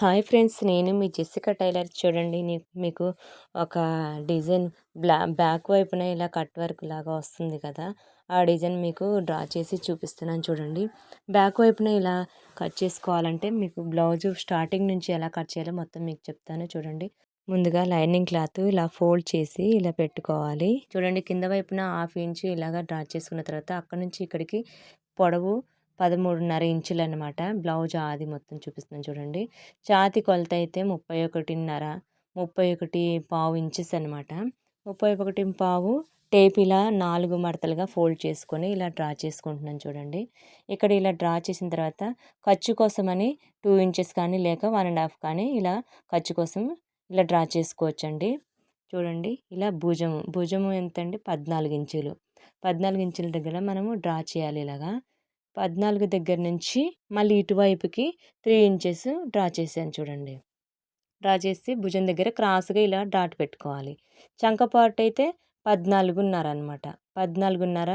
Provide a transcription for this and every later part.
Hi friends నేను మీ Jessica tailor. చూడండి మీకు ఒక డిజైన్ బ్లా బ్యాక్ వైపున ఇలా కట్ వర్క్ లాగా వస్తుంది కదా ఆ డిజైన్ మీకు డ్రా చేసి చూపిస్తున్నాను చూడండి. బ్యాక్ వైపున ఇలా కట్ చేసుకోవాలంటే మీకు బ్లౌజ్ స్టార్టింగ్ నుంచి ఎలా కట్ చేయాలో మొత్తం మీకు చెప్తాను చూడండి. ముందుగా లైనింగ్ క్లాత్ ఇలా ఫోల్డ్ చేసి ఇలా పెట్టుకోవాలి. చూడండి కింద వైపున హాఫ్ ఇంచ్ ఇలాగా డ్రా చేసుకున్న తర్వాత అక్కడ నుంచి ఇక్కడికి పొడవు పదమూడున్నర ఇంచులు అనమాట బ్లౌజ్ ఆది మొత్తం చూపిస్తున్నాను చూడండి. ఛాతి కొలత అయితే ముప్పై ఒకటిన్నర ముప్పై ఒకటి పావు ఇంచెస్ అనమాట. ముప్పై ఒకటి పావు టేప్ ఇలా నాలుగు మడతలుగా ఫోల్డ్ చేసుకొని ఇలా డ్రా చేసుకుంటున్నాను చూడండి. ఇక్కడ ఇలా డ్రా చేసిన తర్వాత ఖర్చు కోసమని టూ ఇంచెస్ కానీ లేక వన్ అండ్ హాఫ్ కానీ ఇలా ఖర్చు కోసం ఇలా డ్రా చేసుకోవచ్చండి. చూడండి ఇలా భుజము భుజము ఎంత అండి పద్నాలుగు ఇంచులు. పద్నాలుగు ఇంచుల దగ్గర మనము డ్రా చేయాలి ఇలాగా. పద్నాలుగు దగ్గర నుంచి మళ్ళీ ఇటువైపుకి త్రీ ఇంచెస్ డ్రా చేశాను చూడండి. డ్రా చేసి భుజం దగ్గర క్రాస్గా ఇలా డాట్ పెట్టుకోవాలి. చంక పార్ట్ అయితే పద్నాలుగున్నర అనమాట పద్నాలుగున్నర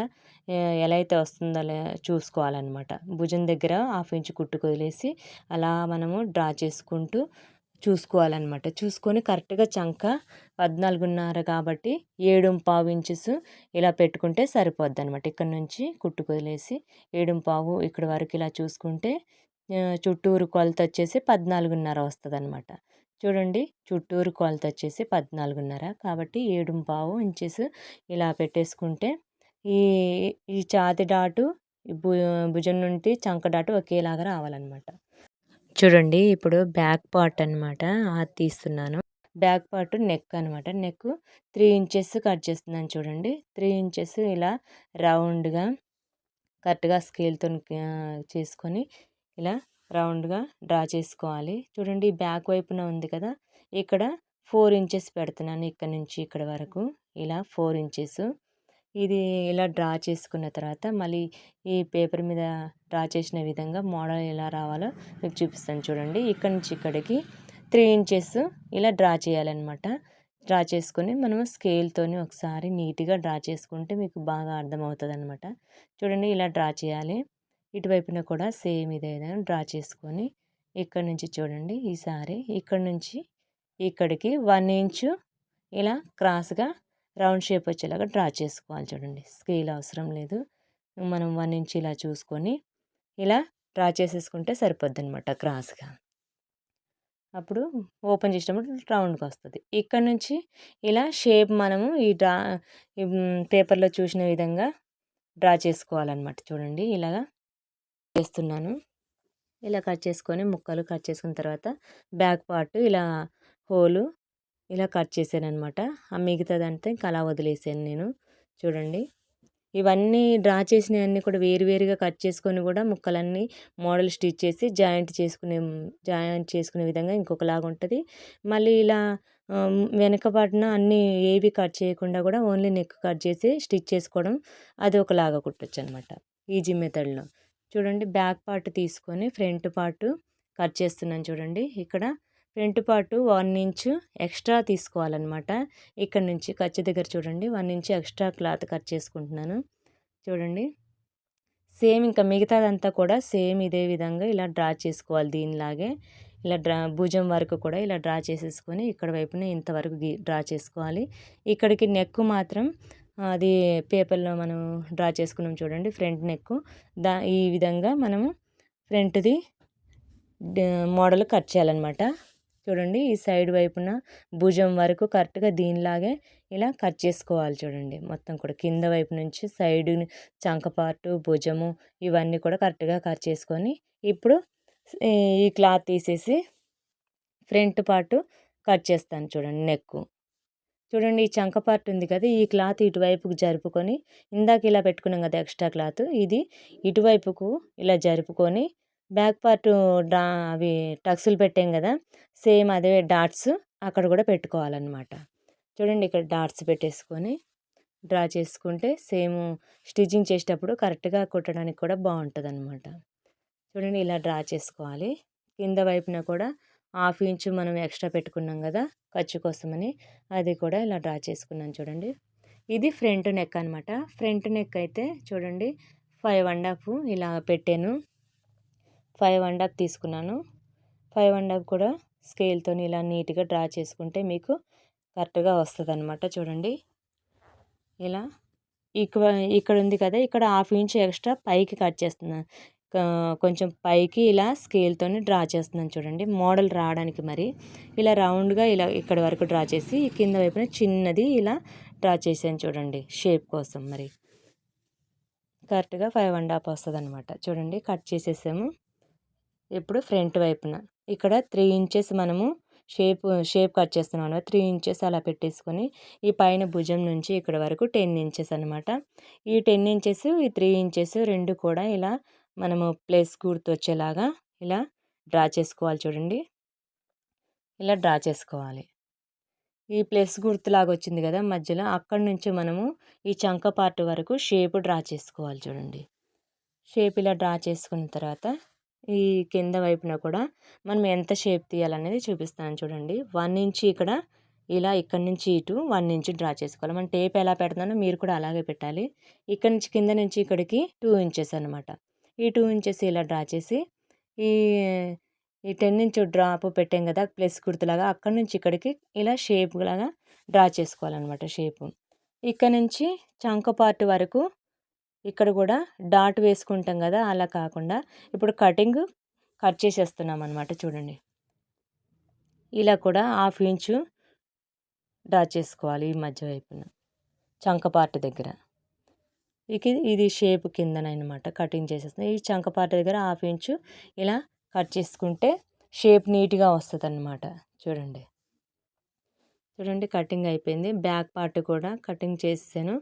ఎలా అయితే వస్తుందో చూసుకోవాలన్నమాట. భుజం దగ్గర హాఫ్ ఇంచ్ కుట్టుకు వదిలేసి అలా మనము డ్రా చేసుకుంటూ చూసుకోవాలన్నమాట. చూసుకొని కరెక్ట్గా చంక పద్నాలుగున్నర కాబట్టి ఏడు పావు ఇంచెస్ ఇలా పెట్టుకుంటే సరిపోద్ది అనమాట ఇక్కడ నుంచి కుట్టుకొదిలేసి ఏడు పావు ఇక్కడ వరకు ఇలా చూసుకుంటే చుట్టూరు కొలత వచ్చేసి పద్నాలుగున్నర వస్తుంది అనమాట చూడండి చుట్టూరు కొలత వచ్చేసి పద్నాలుగున్నర కాబట్టి ఏడు పావు ఇంచెస్ ఇలా పెట్టేసుకుంటే ఈ ఈ ఛాతి డాటు భు భుజం నుండి చంక డాటు ఒకేలాగా రావాలన్నమాట. చూడండి ఇప్పుడు బ్యాక్ పార్ట్ అనమాట తీస్తున్నాను. బ్యాక్ పార్ట్ నెక్ అనమాట నెక్ త్రీ ఇంచెస్ కట్ చేస్తున్నాను చూడండి. త్రీ ఇంచెస్ ఇలా రౌండ్గా కరెక్ట్గా స్కేల్తో చేసుకొని ఇలా రౌండ్గా డ్రా చేసుకోవాలి. చూడండి బ్యాక్ వైపున ఉంది కదా. ఇక్కడ ఫోర్ ఇంచెస్ పెడుతున్నాను ఇక్కడ నుంచి ఇక్కడ వరకు. ఇలా ఫోర్ ఇంచెస్. ఇది ఇలా డ్రా చేసుకున్న తర్వాత మళ్ళీ ఈ పేపర్ మీద డ్రా చేసిన విధంగా మోడల్ ఎలా రావాలో మీకు చూపిస్తాను చూడండి. ఇక్కడ నుంచి ఇక్కడికి త్రీ ఇంచెస్ ఇలా డ్రా చేయాలన్నమాట. డ్రా చేసుకొని మనం స్కేల్తోని ఒకసారి నీట్గా డ్రా చేసుకుంటే మీకు బాగా అర్థమవుతుంది అనమాట చూడండి ఇలా డ్రా చేయాలి. ఇటువైపున కూడా సేమ్ ఇదే డ్రా చేసుకొని ఇక్కడ నుంచి చూడండి ఈసారి ఇక్కడ నుంచి ఇక్కడికి వన్ ఇంచు ఇలా క్రాస్గా రౌండ్ షేప్ వచ్చేలాగా డ్రా చేసుకోవాలి చూడండి. స్కేల్ అవసరం లేదు. మనం వన్ ఇంచ్ ఇలా చూసుకొని ఇలా డ్రా చేసేసుకుంటే సరిపోద్ది అనమాట క్రాస్గా. అప్పుడు ఓపెన్ చేసినప్పుడు రౌండ్గా వస్తుంది. ఇక్కడ నుంచి ఇలా షేప్ మనము ఈ డ్రా పేపర్లో చూసిన విధంగా డ్రా చేసుకోవాలన్నమాట. చూడండి ఇలాగా చేస్తున్నాను. ఇలా కట్ చేసుకొని ముక్కలు కట్ చేసుకున్న తర్వాత బ్యాక్ పార్ట్ ఇలా హోలు ఇలా కట్ చేశాను అనమాట ఆ మిగతాదంతా ఇంకా అలా వదిలేసాను నేను. చూడండి. ఇవన్నీ డ్రా చేసినవన్నీ కూడా వేరువేరుగా కట్ చేసుకొని కూడా ముక్కలన్నీ మోడల్ స్టిచ్ చేసి జాయింట్ చేసుకునే జాయింట్ చేసుకునే విధంగా ఇంకొకలాగా ఉంటుంది. మళ్ళీ ఇలా వెనక పాటున అన్నీ ఏవి కట్ చేయకుండా కూడా ఓన్లీ నెక్ కట్ చేసి స్టిచ్ చేసుకోవడం అది ఒకలాగా కుట్టచ్చు అనమాట ఈజీ మెథడ్లో. చూడండి బ్యాక్ పార్ట్ తీసుకొని ఫ్రంట్ పార్ట్ కట్ చేస్తున్నాను చూడండి. ఇక్కడ front part one inch extra తీసుకోవాలన్నమాట. ఇక్కడ నుంచి ఖర్చు దగ్గర చూడండి one inch extra cloth cut చేసుకుంటున్నాను. చూడండి. సేమ్ ఇంకా మిగతాదంతా కూడా సేమ్ ఇదే విధంగా ఇలా డ్రా చేసుకోవాలి దీనిలాగే. ఇలా డ్రా భుజం వరకు కూడా ఇలా డ్రా చేసేసుకొని ఇక్కడ వైపున ఇంతవరకు డ్రా చేసుకోవాలి. ఇక్కడికి నెక్ మాత్రం అది పేపర్లో మనం డ్రా చేసుకున్నాం చూడండి ఫ్రంట్ నెక్ దా ఈ విధంగా మనము ఫ్రంట్ది మోడల్ కట్ చేయాలన్నమాట. చూడండి ఈ సైడ్ వైపున భుజం వరకు కరెక్ట్గా దీనిలాగే ఇలా కట్ చేసుకోవాలి చూడండి. మొత్తం కూడా కింద వైపు నుంచి సైడ్ చంక పార్టు భుజము ఇవన్నీ కూడా కరెక్ట్గా కట్ చేసుకొని ఇప్పుడు ఈ క్లాత్ తీసేసి ఫ్రంట్ పార్టు కట్ చేస్తాను చూడండి నెక్. చూడండి ఈ చంక పార్ట్ ఉంది కదా ఈ క్లాత్ ఇటువైపుకు జరుపుకొని ఇందాక ఇలా పెట్టుకున్నాం కదా ఎక్స్ట్రా క్లాత్ ఇది ఇటువైపుకు ఇలా జరుపుకొని బ్యాక్ పార్ట్ డా అవి టక్స్లు పెట్టాం కదా! సేమ్ అదే డాట్స్ అక్కడ కూడా పెట్టుకోవాలన్నమాట. చూడండి ఇక్కడ డాట్స్ పెట్టేసుకొని డ్రా చేసుకుంటే సేమ్ స్టిచ్చింగ్ చేసేటప్పుడు కరెక్ట్గా కుట్టడానికి కూడా బాగుంటుంది అనమాట చూడండి ఇలా డ్రా చేసుకోవాలి. కింద వైపున కూడా హాఫ్ ఇంచు మనం ఎక్స్ట్రా పెట్టుకున్నాం కదా! ఖర్చు కోసమని అది కూడా ఇలా డ్రా చేసుకున్నాను చూడండి. ఇది ఫ్రంట్ నెక్ అనమాట ఫ్రంట్ నెక్ అయితే చూడండి ఫైవ్ అండ్ హాఫ్ ఇలా పెట్టాను. ఫైవ్ అండ్ హాఫ్ తీసుకున్నాను. ఫైవ్ అండ్ హాఫ్ కూడా స్కేల్తో ఇలా నీట్గా డ్రా చేసుకుంటే మీకు కరెక్ట్గా వస్తుంది అనమాట చూడండి. ఇలా ఇక్కడ ఇక్కడ ఉంది కదా ఇక్కడ హాఫ్ ఇంచ్ ఎక్స్ట్రా పైకి కట్ చేస్తున్నాను కొంచెం పైకి ఇలా స్కేల్తో డ్రా చేస్తున్నాను చూడండి. మోడల్ రావడానికి మరి. ఇలా రౌండ్గా ఇలా ఇక్కడ వరకు డ్రా చేసి కింద వైపున చిన్నది ఇలా డ్రా చేసాను చూడండి షేప్ కోసం మరి. కరెక్ట్గా ఫైవ్ అండ్ హాఫ్ వస్తుంది అనమాట చూడండి కట్ చేసేసాము. ఇప్పుడు ఫ్రంట్ వైపున. ఇక్కడ త్రీ ఇంచెస్ మనము షేప్ షేప్ కట్ చేస్తున్నాం అనమాట త్రీ ఇంచెస్ అలా పెట్టేసుకొని ఈ పైన భుజం నుంచి ఇక్కడ వరకు టెన్ ఇంచెస్ అనమాట ఈ టెన్ ఇంచెస్ ఈ త్రీ ఇంచెస్ రెండు కూడా ఇలా మనము ప్లేస్ గుర్తు వచ్చేలాగా ఇలా డ్రా చేసుకోవాలి చూడండి. ఇలా డ్రా చేసుకోవాలి. ఈ ప్లస్ గుర్తులాగా వచ్చింది కదా మధ్యలో. అక్కడి నుంచి మనము ఈ చంక పార్ట్ వరకు షేప్ డ్రా చేసుకోవాలి చూడండి. షేప్ ఇలా డ్రా చేసుకున్న తర్వాత ఈ కింద వైపున కూడా మనం ఎంత షేప్ తీయాలనేది చూపిస్తాను చూడండి. వన్ ఇంచ్ ఇక్కడ ఇలా ఇక్కడ నుంచి ఇటు వన్ ఇంచ్ డ్రా చేసుకోవాలి. మనం టేప్ ఎలా పెడుతున్నానో మీరు కూడా అలాగే పెట్టాలి. ఇక్కడ నుంచి కింద నుంచి ఇక్కడికి టూ ఇంచెస్ అనమాట ఈ టూ ఇంచెస్ ఇలా డ్రా చేసి ఈ ఈ టెన్ ఇంచ్ డ్రాప్ పెట్టాం కదా ప్లస్ గుర్తులాగా అక్కడ నుంచి ఇక్కడికి ఇలా షేప్ లాగా డ్రా చేసుకోవాలన్నమాట షేపు. ఇక్కడ నుంచి చంక పార్ట్ వరకు ఇక్కడ కూడా డాట్ వేసుకుంటాం కదా అలా కాకుండా ఇప్పుడు కటింగ్ కట్ చేసేస్తున్నాం అనమాట చూడండి. ఇలా కూడా హాఫ్ ఇంచు డ్రా చేసుకోవాలి ఈ మధ్య వైపున చంక పార్ట్ దగ్గర. ఇక ఇది షేప్ కిందనమాట కటింగ్ చేసేస్తుంది ఈ చంక పార్ట్ దగ్గర హాఫ్ ఇంచు ఇలా కట్ చేసుకుంటే షేప్ నీట్గా వస్తుంది అన్నమాట చూడండి. చూడండి కటింగ్ అయిపోయింది. బ్యాక్ పార్ట్ కూడా కటింగ్ చేసాను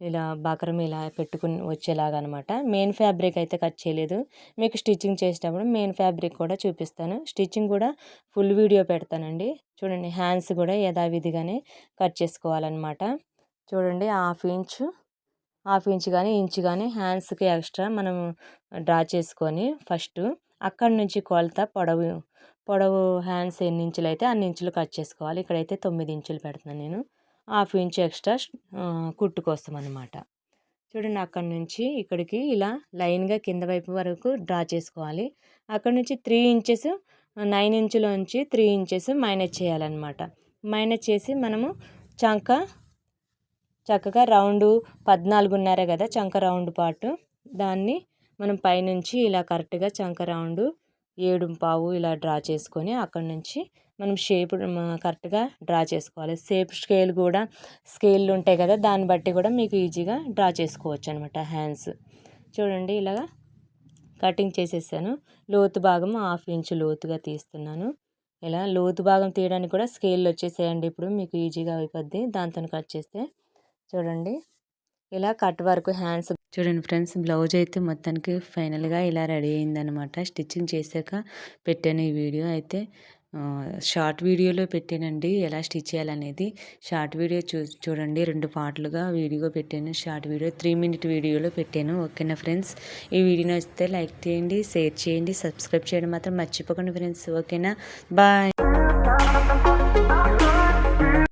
ఇలా బకరం ఇలా పెట్టుకుని వచ్చేలాగా అనమాట మెయిన్ ఫ్యాబ్రిక్ అయితే కట్ చేయలేదు. మీకు స్టిచ్చింగ్ చేసేటప్పుడు మెయిన్ ఫ్యాబ్రిక్ కూడా చూపిస్తాను. స్టిచ్చింగ్ కూడా ఫుల్ వీడియో పెడతానండి. చూడండి హ్యాండ్స్ కూడా యథావిధిగానే కట్ చేసుకోవాలన్నమాట చూడండి హాఫ్ ఇంచు హాఫ్ ఇంచ్ కానీ ఇంచ్ కానీ హ్యాండ్స్కి ఎక్స్ట్రా మనం డ్రా చేసుకొని ఫస్ట్ అక్కడి నుంచి కొలత పొడవు పొడవు హ్యాండ్స్ ఎన్ని ఇంచులు అయితే అన్ని ఇంచులు కట్ చేసుకోవాలి. ఇక్కడైతే తొమ్మిది ఇంచులు పెడుతున్నాను నేను. హాఫ్ ఇంచ్ ఎక్స్ట్రా కుట్టుకొస్తాం అన్నమాట అనమాట చూడండి అక్కడి నుంచి ఇక్కడికి ఇలా లైన్గా కింద వైపు వరకు డ్రా చేసుకోవాలి. అక్కడ నుంచి త్రీ ఇంచెస్ నైన్ ఇంచులోంచి త్రీ ఇంచెస్ మైనస్ చేయాలన్నమాట. మైనస్ చేసి మనము చంక చక్కగా రౌండ్ పద్నాలుగున్నర కదా చంక రౌండ్ పాటు దాన్ని మనం పైనుంచి ఇలా కరెక్ట్గా చంక రౌండ్ ఏడు పావు ఇలా డ్రా చేసుకొని అక్కడ నుంచి మనం షేప్ కరెక్ట్గా డ్రా చేసుకోవాలి. షేప్ స్కేల్ కూడా స్కేళ్ళు ఉంటాయి కదా దాన్ని బట్టి కూడా మీకు ఈజీగా డ్రా చేసుకోవచ్చు అనమాట హ్యాండ్స్. చూడండి ఇలాగా కటింగ్ చేసేసాను. లోతు భాగం హాఫ్ ఇంచ్ లోతుగా తీస్తున్నాను. ఇలా లోతు భాగం తీయడానికి కూడా స్కేల్ వచ్చేసేయండి. ఇప్పుడు మీకు ఈజీగా అయిపోద్ది. దాంతో కట్ చేస్తే చూడండి. ఇలా కట్ వరకు హ్యాండ్స్ చూడండి ఫ్రెండ్స్ బ్లౌజ్ అయితే మొత్తానికి ఫైనల్గా ఇలా రెడీ అయిందనమాట స్టిచ్చింగ్ చేశాక పెట్టాను ఈ వీడియో. అయితే షార్ట్ వీడియోలో పెట్టానండి. ఎలా స్టిచ్ చేయాలనేది షార్ట్ వీడియో చూ చూడండి. రెండు పార్ట్లుగా వీడియో పెట్టాను. షార్ట్ వీడియో త్రీ మినిట్ వీడియోలో పెట్టాను. ఓకేనా ఫ్రెండ్స్? ఈ వీడియో నచ్చితే లైక్ చేయండి షేర్ చేయండి సబ్స్క్రైబ్ చేయడం మాత్రం మర్చిపోకండి ఫ్రెండ్స్. ఓకేనా? బాయ్.